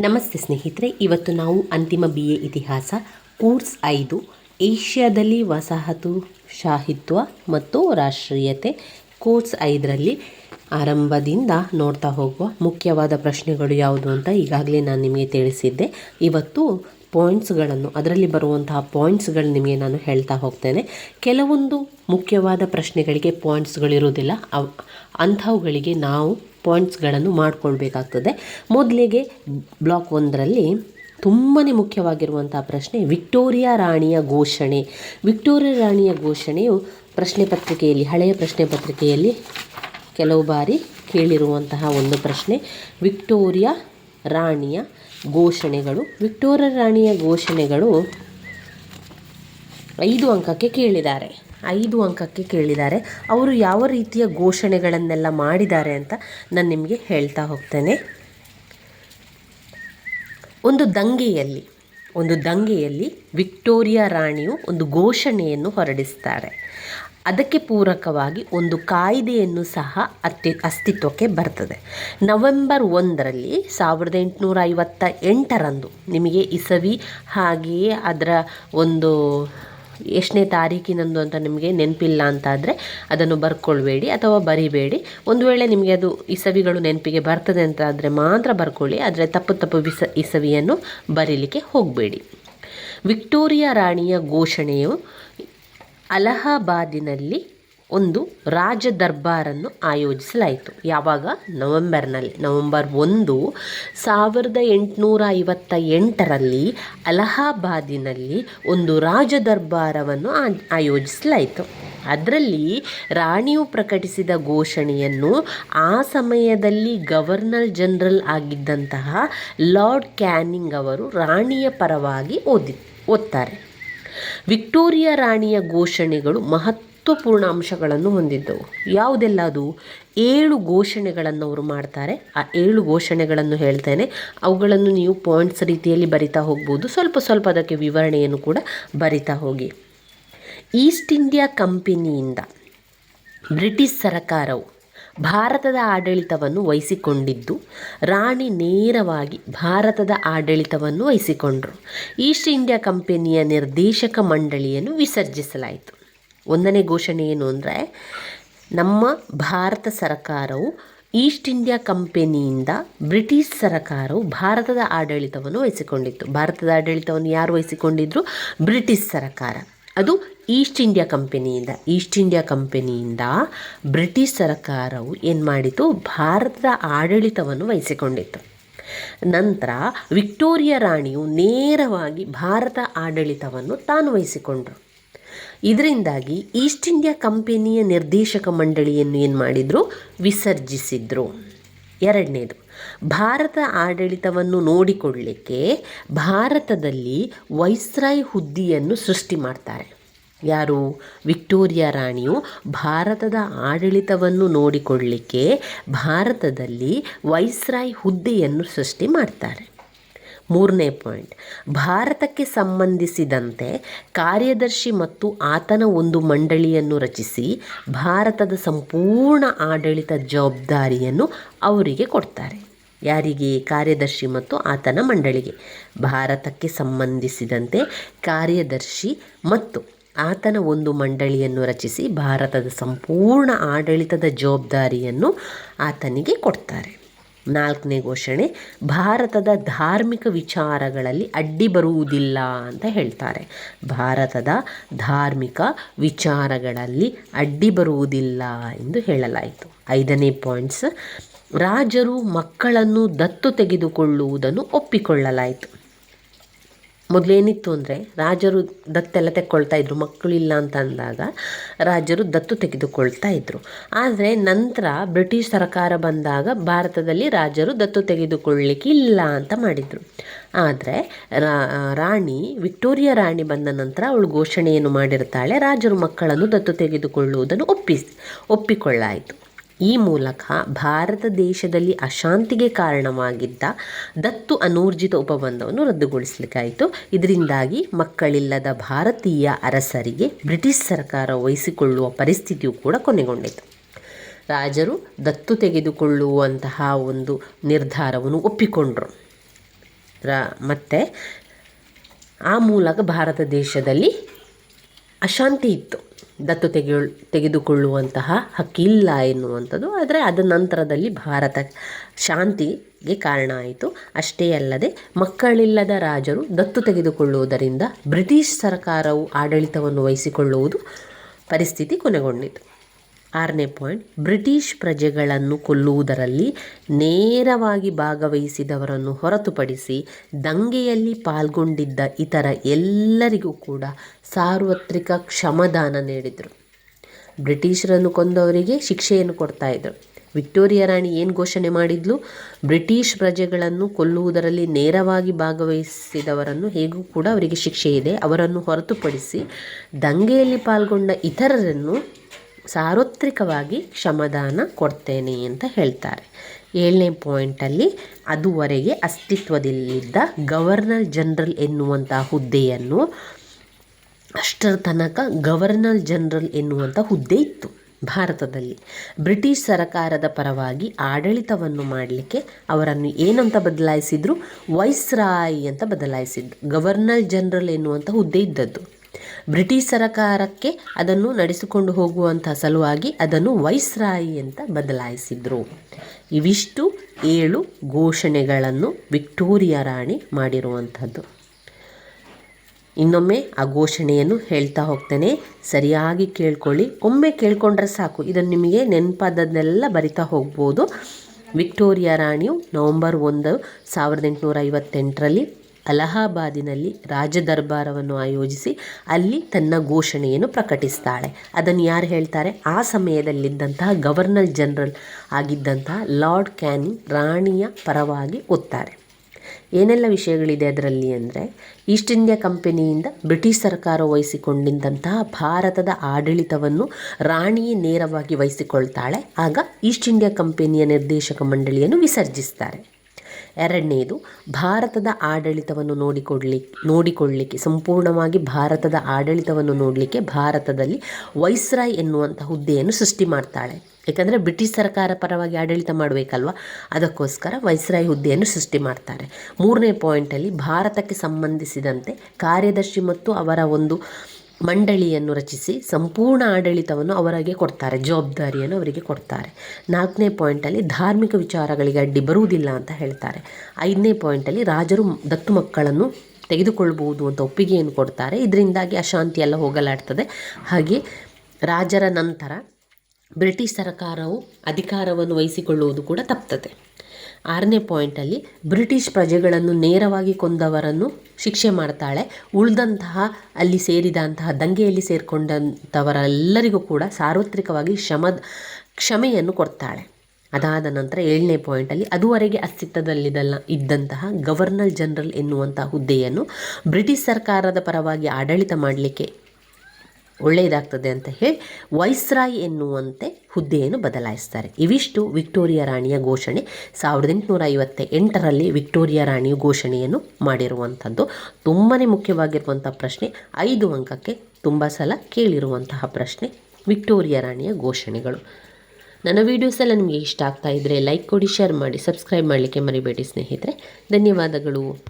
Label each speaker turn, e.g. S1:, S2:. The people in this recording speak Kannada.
S1: ನಮಸ್ತೆ ಸ್ನೇಹಿತರೆ, ಇವತ್ತು ನಾವು ಅಂತಿಮ ಬಿ ಎ ಇತಿಹಾಸ, ಕೋರ್ಸ್ ಐದು, ಏಷ್ಯಾದಲ್ಲಿ ವಸಾಹತು ಶಾಹಿತ್ವ ಮತ್ತು ರಾಷ್ಟ್ರೀಯತೆ ಕೋರ್ಸ್ ಐದರಲ್ಲಿ ಆರಂಭದಿಂದ ನೋಡ್ತಾ ಹೋಗುವ ಮುಖ್ಯವಾದ ಪ್ರಶ್ನೆಗಳು ಯಾವುದು ಅಂತ ಈಗಾಗಲೇ ನಾನು ನಿಮಗೆ ತಿಳಿಸಿದ್ದೆ. ಇವತ್ತು ಪಾಯಿಂಟ್ಸ್ಗಳನ್ನು, ಅದರಲ್ಲಿ ಬರುವಂತಹ ಪಾಯಿಂಟ್ಸ್ಗಳು ನಿಮಗೆ ನಾನು ಹೇಳ್ತಾ ಹೋಗ್ತೇನೆ. ಕೆಲವೊಂದು ಮುಖ್ಯವಾದ ಪ್ರಶ್ನೆಗಳಿಗೆ ಪಾಯಿಂಟ್ಸ್ಗಳಿರುವುದಿಲ್ಲ. ಅವ್, ಅಂಥವುಗಳಿಗೆ ನಾವು ಪಾಯಿಂಟ್ಸ್ಗಳನ್ನು ಮಾಡಿಕೊಳ್ಬೇಕಾಗ್ತದೆ. ಮೊದಲಿಗೆ ಬ್ಲಾಕ್ ಒಂದರಲ್ಲಿ ತುಂಬಾ ಮುಖ್ಯವಾಗಿರುವಂಥ ಪ್ರಶ್ನೆ ವಿಕ್ಟೋರಿಯಾ ರಾಣಿಯ ಘೋಷಣೆ. ವಿಕ್ಟೋರಿಯಾ ರಾಣಿಯ ಘೋಷಣೆಯು ಪ್ರಶ್ನೆ ಪತ್ರಿಕೆಯಲ್ಲಿ, ಹಳೆಯ ಪ್ರಶ್ನೆ ಪತ್ರಿಕೆಯಲ್ಲಿ ಕೆಲವು ಬಾರಿ ಕೇಳಿರುವಂತಹ ಒಂದು ಪ್ರಶ್ನೆ. ವಿಕ್ಟೋರಿಯಾ ರಾಣಿಯ ಘೋಷಣೆಗಳು, ವಿಕ್ಟೋರಿಯಾ ರಾಣಿಯ ಘೋಷಣೆಗಳು ಐದು ಅಂಕಕ್ಕೆ ಕೇಳಿದ್ದಾರೆ. ಐದು ಅಂಕಕ್ಕೆ ಕೇಳಿದ್ದಾರೆ. ಅವರು ಯಾವ ರೀತಿಯ ಘೋಷಣೆಗಳನ್ನೆಲ್ಲ ಮಾಡಿದ್ದಾರೆ ಅಂತ ನಾನು ನಿಮಗೆ ಹೇಳ್ತಾ ಹೋಗ್ತೇನೆ. ಒಂದು ದಂಗೆಯಲ್ಲಿ ಒಂದು ದಂಗೆಯಲ್ಲಿ ವಿಕ್ಟೋರಿಯಾ ರಾಣಿಯು ಒಂದು ಘೋಷಣೆಯನ್ನು ಹೊರಡಿಸ್ತಾರೆ. ಅದಕ್ಕೆ ಪೂರಕವಾಗಿ ಒಂದು ಕಾಯ್ದೆಯನ್ನು ಸಹ ಅತ್ಯ, ಅಸ್ತಿತ್ವಕ್ಕೆ ಬರ್ತದೆ. ನವೆಂಬರ್ ಒಂದರಲ್ಲಿ ಸಾವಿರದ ಎಂಟುನೂರ ಐವತ್ತ ಎಂಟರಂದು ನಿಮಗೆ ಇಸವಿ ಹಾಗೆಯೇ ಅದರ ಒಂದು ಎಷ್ಟನೇ ತಾರೀಕಿನಂದು ಅಂತ ನಿಮಗೆ ನೆನಪಿಲ್ಲ ಅಂತಾದರೆ ಅದನ್ನು ಬರ್ಕೊಳ್ಬೇಡಿ ಅಥವಾ ಬರಿಬೇಡಿ. ಒಂದು ವೇಳೆ ನಿಮಗೆ ಅದು ಇಸವಿಗಳು ನೆನಪಿಗೆ ಬರ್ತದೆ ಅಂತ ಆದರೆ ಮಾತ್ರ ಬರ್ಕೊಳ್ಳಿ. ಆದರೆ ತಪ್ಪು ತಪ್ಪು ವಿಸ ಇಸವಿಯನ್ನು ಬರೀಲಿಕ್ಕೆ ಹೋಗಬೇಡಿ. ವಿಕ್ಟೋರಿಯಾ ರಾಣಿಯ ಘೋಷಣೆಯು ಅಲಹಾಬಾದಿನಲ್ಲಿ ಒಂದು ರಾಜ ದರ್ಬಾರನ್ನು ಆಯೋಜಿಸಲಾಯಿತು. ಯಾವಾಗ? ನವೆಂಬರ್ನಲ್ಲಿ. ನವೆಂಬರ್ ಒಂದು ಸಾವಿರದ ಎಂಟುನೂರ ಐವತ್ತ ಎಂಟರಲ್ಲಿ ಅಲಹಾಬಾದಿನಲ್ಲಿ ಒಂದು ರಾಜ ದರ್ಬಾರವನ್ನು ಆಯೋಜಿಸಲಾಯಿತು. ಅದರಲ್ಲಿ ರಾಣಿಯು ಪ್ರಕಟಿಸಿದ ಘೋಷಣೆಯನ್ನು ಆ ಸಮಯದಲ್ಲಿ ಗವರ್ನರ್ ಜನರಲ್ ಆಗಿದ್ದಂತಹ ಲಾರ್ಡ್ ಕ್ಯಾನಿಂಗ್ ಅವರು ರಾಣಿಯ ಪರವಾಗಿ ಓದಿ, ಓದ್ತಾರೆ. ವಿಕ್ಟೋರಿಯಾ ರಾಣಿಯ ಘೋಷಣೆಗಳು ಮಹತ್ವಪೂರ್ಣ ಅಂಶಗಳನ್ನು ಹೊಂದಿದ್ದವು. ಯಾವುದೆಲ್ಲ ಅದು? ಏಳು ಘೋಷಣೆಗಳನ್ನು ಅವರು ಮಾಡ್ತಾರೆ. ಆ ಏಳು ಘೋಷಣೆಗಳನ್ನು ಹೇಳ್ತೇನೆ. ಅವುಗಳನ್ನು ನೀವು ಪಾಯಿಂಟ್ಸ್ ರೀತಿಯಲ್ಲಿ ಬರಿತಾ ಹೋಗ್ಬೋದು. ಸ್ವಲ್ಪ ಸ್ವಲ್ಪ ಅದಕ್ಕೆ ವಿವರಣೆಯನ್ನು ಕೂಡ ಬರಿತಾ ಹೋಗಿ. ಈಸ್ಟ್ ಇಂಡಿಯಾ ಕಂಪನಿಯಿಂದ ಬ್ರಿಟಿಷ್ ಸರಕಾರವು ಭಾರತದ ಆಡಳಿತವನ್ನು ವಹಿಸಿಕೊಂಡಿದ್ದು, ರಾಣಿ ನೇರವಾಗಿ ಭಾರತದ ಆಡಳಿತವನ್ನು ವಹಿಸಿಕೊಂಡರು. ಈಸ್ಟ್ ಇಂಡಿಯಾ ಕಂಪನಿಯ ನಿರ್ದೇಶಕ ಮಂಡಳಿಯನ್ನು ವಿಸರ್ಜಿಸಲಾಯಿತು. ಒಂದನೇ ಘೋಷಣೆ ಏನು ಅಂದರೆ, ನಮ್ಮ ಭಾರತ ಸರ್ಕಾರವು ಈಸ್ಟ್ ಇಂಡಿಯಾ ಕಂಪೆನಿಯಿಂದ ಬ್ರಿಟಿಷ್ ಸರಕಾರವು ಭಾರತದ ಆಡಳಿತವನ್ನು ವಹಿಸಿಕೊಂಡಿತ್ತು. ಭಾರತದ ಆಡಳಿತವನ್ನು ಯಾರು ವಹಿಸಿಕೊಂಡಿದ್ರು? ಬ್ರಿಟಿಷ್ ಸರಕಾರ. ಅದು ಈಸ್ಟ್ ಇಂಡಿಯಾ ಕಂಪೆನಿಯಿಂದ. ಈಸ್ಟ್ ಇಂಡಿಯಾ ಕಂಪೆನಿಯಿಂದ ಬ್ರಿಟಿಷ್ ಸರಕಾರವು ಏನು ಮಾಡಿತು? ಭಾರತದ ಆಡಳಿತವನ್ನು ವಹಿಸಿಕೊಂಡಿತ್ತು. ನಂತರ ವಿಕ್ಟೋರಿಯಾ ರಾಣಿಯು ನೇರವಾಗಿ ಭಾರತ ಆಡಳಿತವನ್ನು ತಾನು ವಹಿಸಿಕೊಂಡರು. ಇದರಿಂದಾಗಿ ಈಸ್ಟ್ ಇಂಡಿಯಾ ಕಂಪನಿಯ ನಿರ್ದೇಶಕ ಮಂಡಳಿಯನ್ನು ಏನು ಮಾಡಿದರು? ವಿಸರ್ಜಿಸಿದರು. ಎರಡನೇದು, ಭಾರತ ಆಡಳಿತವನ್ನು ನೋಡಿಕೊಳ್ಳಿಕ್ಕೆ ಭಾರತದಲ್ಲಿ ವೈಸ್ರಾಯ್ ಹುದ್ದೆಯನ್ನು ಸೃಷ್ಟಿ ಮಾಡ್ತಾರೆ. ಯಾರು? ವಿಕ್ಟೋರಿಯಾ ರಾಣಿಯು ಭಾರತದ ಆಡಳಿತವನ್ನು ನೋಡಿಕೊಳ್ಳಿಕ್ಕೆ ಭಾರತದಲ್ಲಿ ವೈಸ್ರಾಯ್ ಹುದ್ದೆಯನ್ನು ಸೃಷ್ಟಿ ಮಾಡ್ತಾರೆ. ಮೂರನೇ ಪಾಯಿಂಟ್. ಭಾರತಕ್ಕೆ ಸಂಬಂಧಿಸಿದಂತೆ ಕಾರ್ಯದರ್ಶಿ ಮತ್ತು ಆತನ ಒಂದು ಮಂಡಳಿಯನ್ನು ರಚಿಸಿ ಭಾರತದ ಸಂಪೂರ್ಣ ಆಡಳಿತ ಜವಾಬ್ದಾರಿಯನ್ನು ಅವರಿಗೆ ಕೊಡ್ತಾರೆ. ಯಾರಿಗೆ? ಕಾರ್ಯದರ್ಶಿ ಮತ್ತು ಆತನ ಮಂಡಳಿಗೆ. ಭಾರತಕ್ಕೆ ಸಂಬಂಧಿಸಿದಂತೆ ಕಾರ್ಯದರ್ಶಿ ಮತ್ತು ಆತನ ಒಂದು ಮಂಡಳಿಯನ್ನು ರಚಿಸಿ ಭಾರತದ ಸಂಪೂರ್ಣ ಆಡಳಿತದ ಜವಾಬ್ದಾರಿಯನ್ನು ಆತನಿಗೆ ಕೊಡ್ತಾರೆ. ನಾಲ್ಕನೇ ಘೋಷಣೆ, ಭಾರತದ ಧಾರ್ಮಿಕ ವಿಚಾರಗಳಲ್ಲಿ ಅಡ್ಡಿ ಬರುವುದಿಲ್ಲ ಅಂತ ಹೇಳ್ತಾರೆ. ಭಾರತದ ಧಾರ್ಮಿಕ ವಿಚಾರಗಳಲ್ಲಿ ಅಡ್ಡಿ ಬರುವುದಿಲ್ಲ ಎಂದು ಹೇಳಲಾಯಿತು. ಐದನೇ ಪಾಯಿಂಟ್ಸ್, ರಾಜರು ಮಕ್ಕಳನ್ನು ದತ್ತು ತೆಗೆದುಕೊಳ್ಳುವುದನ್ನು ಒಪ್ಪಿಕೊಳ್ಳಲಾಯಿತು. ಮೊದಲೇನಿತ್ತು ಅಂದರೆ ರಾಜರು ದತ್ತೆಲ್ಲ ತೆಕ್ಕೊಳ್ತಾ ಇದ್ರು ಮಕ್ಕಳಿಲ್ಲ ಅಂತ ಅಂದಾಗ ರಾಜರು ದತ್ತು ತೆಗೆದುಕೊಳ್ತಾ ಇದ್ದರು ಆದರೆ ನಂತರ ಬ್ರಿಟಿಷ್ ಸರ್ಕಾರ ಬಂದಾಗ ಭಾರತದಲ್ಲಿ ರಾಜರು ದತ್ತು ತೆಗೆದುಕೊಳ್ಳಿಕ್ಕೆ ಇಲ್ಲ ಅಂತ ಮಾಡಿದರು. ಆದರೆ ರಾಣಿ, ವಿಕ್ಟೋರಿಯಾ ರಾಣಿ ಬಂದ ನಂತರ ಅವಳು ಘೋಷಣೆಯನ್ನು ಮಾಡಿರ್ತಾಳೆ, ರಾಜರು ಮಕ್ಕಳನ್ನು ದತ್ತು ತೆಗೆದುಕೊಳ್ಳುವುದನ್ನು ಒಪ್ಪಿಸಿ ಒಪ್ಪಿಕೊಳ್ಳಾಯಿತು. ಈ ಮೂಲಕ ಭಾರತ ದೇಶದಲ್ಲಿ ಅಶಾಂತಿಗೆ ಕಾರಣವಾಗಿದ್ದ ದತ್ತು ಅನೂರ್ಜಿತ ಉಪಬಂಧವನ್ನು ರದ್ದುಗೊಳಿಸಲಿಕ್ಕಾಯಿತು. ಇದರಿಂದಾಗಿ ಮಕ್ಕಳಿಲ್ಲದ ಭಾರತೀಯ ಅರಸರಿಗೆ ಬ್ರಿಟಿಷ್ ಸರ್ಕಾರ ವಹಿಸಿಕೊಳ್ಳುವ ಪರಿಸ್ಥಿತಿಯು ಕೂಡ ಕೊನೆಗೊಂಡಿತು. ರಾಜರು ದತ್ತು ತೆಗೆದುಕೊಳ್ಳುವಂತಹ ಒಂದು ನಿರ್ಧಾರವನ್ನು ಒಪ್ಪಿಕೊಂಡರು. ರ, ಮತ್ತು ಆ ಮೂಲಕ ಭಾರತ ದೇಶದಲ್ಲಿ ಅಶಾಂತಿ ಇತ್ತು. ದತ್ತು ತೆಗೆಯೊ, ತೆಗೆದುಕೊಳ್ಳುವಂತಹ ಹಕ್ಕಿಲ್ಲ ಎನ್ನುವಂಥದ್ದು. ಆದರೆ ಅದ ನಂತರದಲ್ಲಿ ಭಾರತ ಶಾಂತಿಗೆ ಕಾರಣ ಆಯಿತು. ಅಷ್ಟೇ ಅಲ್ಲದೆ ಮಕ್ಕಳಿಲ್ಲದ ರಾಜರು ದತ್ತು ತೆಗೆದುಕೊಳ್ಳುವುದರಿಂದ ಬ್ರಿಟಿಷ್ ಸರ್ಕಾರವು ಆಡಳಿತವನ್ನು ವಹಿಸಿಕೊಳ್ಳುವುದು ಪರಿಸ್ಥಿತಿ ಕೊನೆಗೊಂಡಿತು. ಆರನೇ ಪಾಯಿಂಟ್, ಬ್ರಿಟಿಷ್ ಪ್ರಜೆಗಳನ್ನು ಕೊಲ್ಲುವುದರಲ್ಲಿ ನೇರವಾಗಿ ಭಾಗವಹಿಸಿದವರನ್ನು ಹೊರತುಪಡಿಸಿ ದಂಗೆಯಲ್ಲಿ ಪಾಲ್ಗೊಂಡಿದ್ದ ಇತರ ಎಲ್ಲರಿಗೂ ಕೂಡ ಸಾರ್ವತ್ರಿಕ ಕ್ಷಮದಾನ ನೀಡಿದರು. ಬ್ರಿಟಿಷರನ್ನು ಕೊಂದವರಿಗೆ ಶಿಕ್ಷೆಯನ್ನು ಕೊಡ್ತಾ ಇದ್ದರು ವಿಕ್ಟೋರಿಯಾ ರಾಣಿ ಏನು ಘೋಷಣೆ ಮಾಡಿದ್ಲು? ಬ್ರಿಟಿಷ್ ಪ್ರಜೆಗಳನ್ನು ಕೊಲ್ಲುವುದರಲ್ಲಿ ನೇರವಾಗಿ ಭಾಗವಹಿಸಿದವರನ್ನು ಹೇಗೂ ಕೂಡ ಅವರಿಗೆ ಶಿಕ್ಷೆ ಇದೆ ಅವರನ್ನು ಹೊರತುಪಡಿಸಿ ದಂಗೆಯಲ್ಲಿ ಪಾಲ್ಗೊಂಡ ಇತರರನ್ನು ಸಾರ್ವತ್ರಿಕವಾಗಿ ಕ್ಷಮದಾನ ಕೊಡ್ತೇನೆ ಅಂತ ಹೇಳ್ತಾರೆ. ಏಳನೇ ಪಾಯಿಂಟಲ್ಲಿ ಅದುವರೆಗೆ ಅಸ್ತಿತ್ವದಲ್ಲಿದ್ದ ಗವರ್ನರ್ ಜನರಲ್ ಎನ್ನುವಂಥ ಹುದ್ದೆಯನ್ನು ಅಷ್ಟರ ತನಕ ಗವರ್ನರ್ ಜನರಲ್ ಎನ್ನುವಂಥ ಹುದ್ದೆ ಇತ್ತು ಭಾರತದಲ್ಲಿ. ಬ್ರಿಟಿಷ್ ಸರಕಾರದ ಪರವಾಗಿ ಆಡಳಿತವನ್ನು ಮಾಡಲಿಕ್ಕೆ ಅವರನ್ನು ಏನಂತ ಬದಲಾಯಿಸಿದ್ರು? ವೈಸ್ರಾಯ್ ಅಂತ ಬದಲಾಯಿಸಿದ್ರು ಗವರ್ನರ್ ಜನರಲ್ ಎನ್ನುವಂಥ ಹುದ್ದೆ ಇದ್ದದ್ದು. ಬ್ರಿಟಿಷ್ ಸರಕಾರಕ್ಕೆ ಅದನ್ನು ನಡೆಸಿಕೊಂಡು ಹೋಗುವಂಥ ಸಲುವಾಗಿ ಅದನ್ನು ವೈಸ್ರಾಯಿ ಅಂತ ಬದಲಾಯಿಸಿದರು. ಇವಿಷ್ಟು ಏಳು ಘೋಷಣೆಗಳನ್ನು ವಿಕ್ಟೋರಿಯಾ ರಾಣಿ ಮಾಡಿರುವಂಥದ್ದು. ಇನ್ನೊಮ್ಮೆ ಆ ಘೋಷಣೆಯನ್ನು ಹೇಳ್ತಾ ಹೋಗ್ತೇನೆ. ಸರಿಯಾಗಿ ಕೇಳ್ಕೊಳ್ಳಿ. ಒಮ್ಮೆ ಕೇಳ್ಕೊಂಡ್ರೆ ಸಾಕು. ಇದನ್ನು ನಿಮಗೆ ನೆನಪಾದನ್ನೆಲ್ಲ ಬರಿತಾ ಹೋಗ್ಬೋದು. ವಿಕ್ಟೋರಿಯಾ ರಾಣಿಯು ನವಂಬರ್ ಒಂದು ಸಾವಿರದ ಎಂಟುನೂರ ಐವತ್ತೆಂಟರಲ್ಲಿ ಅಲಹಾಬಾದಿನಲ್ಲಿ ರಾಜದರ್ಬಾರವನ್ನು ಆಯೋಜಿಸಿ ಅಲ್ಲಿ ತನ್ನ ಘೋಷಣೆಯನ್ನು ಪ್ರಕಟಿಸ್ತಾಳೆ. ಅದನ್ನು ಯಾರು ಹೇಳ್ತಾರೆ? ಆ ಸಮಯದಲ್ಲಿದ್ದಂತಹ ಗವರ್ನರ್ ಜನರಲ್ ಆಗಿದ್ದಂತಹ ಲಾರ್ಡ್ ಕ್ಯಾನಿಂಗ್ ರಾಣಿಯ ಪರವಾಗಿ ಒತ್ತಾರೆ. ಏನೆಲ್ಲ ವಿಷಯಗಳಿದೆ ಅದರಲ್ಲಿ ಅಂದರೆ, ಈಸ್ಟ್ ಇಂಡಿಯಾ ಕಂಪನಿಯಿಂದ ಬ್ರಿಟಿಷ್ ಸರ್ಕಾರ ವಹಿಸಿಕೊಂಡಿದ್ದಂತಹ ಭಾರತದ ಆಡಳಿತವನ್ನು ರಾಣಿಯೇ ನೇರವಾಗಿ ವಹಿಸಿಕೊಳ್ತಾಳೆ. ಆಗ ಈಸ್ಟ್ ಇಂಡಿಯಾ ಕಂಪನಿಯ ನಿರ್ದೇಶಕ ಮಂಡಳಿಯನ್ನು ವಿಸರ್ಜಿಸ್ತಾರೆ. ಎರಡನೇದು, ಭಾರತದ ಆಡಳಿತವನ್ನು ನೋಡಿಕೊಳ್ಳಿ ನೋಡಿಕೊಳ್ಳಿಕ್ಕೆ, ಸಂಪೂರ್ಣವಾಗಿ ಭಾರತದ ಆಡಳಿತವನ್ನು ನೋಡಲಿಕ್ಕೆ ಭಾರತದಲ್ಲಿ ವೈಸ್ರಾಯ್ ಎನ್ನುವಂಥ ಹುದ್ದೆಯನ್ನು ಸೃಷ್ಟಿ ಮಾಡ್ತಾಳೆ. ಯಾಕಂದರೆ ಬ್ರಿಟಿಷ್ ಸರ್ಕಾರ ಪರವಾಗಿ ಆಡಳಿತ ಮಾಡಬೇಕಲ್ವ? ಅದಕ್ಕೋಸ್ಕರ ವೈಸ್ರಾಯ್ ಹುದ್ದೆಯನ್ನು ಸೃಷ್ಟಿ ಮಾಡ್ತಾರೆ. ಮೂರನೇ ಪಾಯಿಂಟಲ್ಲಿ ಭಾರತಕ್ಕೆ ಸಂಬಂಧಿಸಿದಂತೆ ಕಾರ್ಯದರ್ಶಿ ಮತ್ತು ಅವರ ಒಂದು ಮಂಡಳಿಯನ್ನು ರಚಿಸಿ ಸಂಪೂರ್ಣ ಆಡಳಿತವನ್ನು ಅವರಿಗೆ ಕೊಡ್ತಾರೆ, ಜವಾಬ್ದಾರಿಯನ್ನು ಅವರಿಗೆ ಕೊಡ್ತಾರೆ. ನಾಲ್ಕನೇ ಪಾಯಿಂಟಲ್ಲಿ ಧಾರ್ಮಿಕ ವಿಚಾರಗಳಿಗೆ ಅಡ್ಡಿ ಬರುವುದಿಲ್ಲ ಅಂತ ಹೇಳ್ತಾರೆ. ಐದನೇ ಪಾಯಿಂಟಲ್ಲಿ ರಾಜರು ದತ್ತು ಮಕ್ಕಳನ್ನು ತೆಗೆದುಕೊಳ್ಳಬಹುದು ಅಂತ ಒಪ್ಪಿಗೆಯನ್ನು ಕೊಡ್ತಾರೆ. ಇದರಿಂದಾಗಿ ಅಶಾಂತಿ ಎಲ್ಲ ಹೋಗಲಾಡ್ತದೆ. ಹಾಗೆ ರಾಜರ ನಂತರ ಬ್ರಿಟಿಷ್ ಸರ್ಕಾರವು ಅಧಿಕಾರವನ್ನು ವಹಿಸಿಕೊಳ್ಳುವುದು ಕೂಡ ತಪ್ತದೆ. ಆರನೇ ಪಾಯಿಂಟಲ್ಲಿ ಬ್ರಿಟಿಷ್ ಪ್ರಜೆಗಳನ್ನು ನೇರವಾಗಿ ಕೊಂದವರನ್ನು ಶಿಕ್ಷೆ ಮಾಡ್ತಾಳೆ. ಉಳಿದಂತಹ ಅಲ್ಲಿ ಸೇರಿದಂತಹ ದಂಗೆಯಲ್ಲಿ ಸೇರಿಕೊಂಡಂಥವರೆಲ್ಲರಿಗೂ ಕೂಡ ಸಾರ್ವತ್ರಿಕವಾಗಿ ಶ್ರಮ ಕ್ಷಮೆಯನ್ನು ಕೊಡ್ತಾಳೆ. ಅದಾದ ನಂತರ ಏಳನೇ ಪಾಯಿಂಟಲ್ಲಿ ಅದುವರೆಗೆ ಅಸ್ತಿತ್ವದಲ್ಲಿದಲ್ಲ, ಇದ್ದಂತಹ ಗವರ್ನರ್ ಜನರಲ್ ಎನ್ನುವಂಥ ಹುದ್ದೆಯನ್ನು ಬ್ರಿಟಿಷ್ ಸರ್ಕಾರದ ಪರವಾಗಿ ಆಡಳಿತ ಮಾಡಲಿಕ್ಕೆ ಒಳ್ಳೆಯದಾಗ್ತದೆ ಅಂತ ಹೇಳಿ ವೈಸ್ರಾಯ್ ಎನ್ನುವಂತೆ ಹುದ್ದೆಯನ್ನು ಬದಲಾಯಿಸ್ತಾರೆ. ಇವಿಷ್ಟು ವಿಕ್ಟೋರಿಯಾ ರಾಣಿಯ ಘೋಷಣೆ. ಸಾವಿರದ ಎಂಟುನೂರ ಐವತ್ತ ಎಂಟರಲ್ಲಿ ವಿಕ್ಟೋರಿಯಾ ರಾಣಿಯು ಘೋಷಣೆಯನ್ನು ಮಾಡಿರುವಂಥದ್ದು. ತುಂಬಾ ಮುಖ್ಯವಾಗಿರುವಂಥ ಪ್ರಶ್ನೆ, ಐದು ಅಂಕಕ್ಕೆ ತುಂಬ ಸಲ ಕೇಳಿರುವಂತಹ ಪ್ರಶ್ನೆ, ವಿಕ್ಟೋರಿಯಾ ರಾಣಿಯ ಘೋಷಣೆಗಳು. ನನ್ನ ವೀಡಿಯೋಸ್ ಎಲ್ಲ ನಿಮಗೆ ಇಷ್ಟ ಆಗ್ತಾ ಇದ್ದರೆ ಲೈಕ್ ಕೊಡಿ ಶೇರ್ ಮಾಡಿ ಸಬ್ಸ್ಕ್ರೈಬ್ ಮಾಡಲಿಕ್ಕೆ ಮರಿಬೇಡಿ ಸ್ನೇಹಿತರೆ. ಧನ್ಯವಾದಗಳು.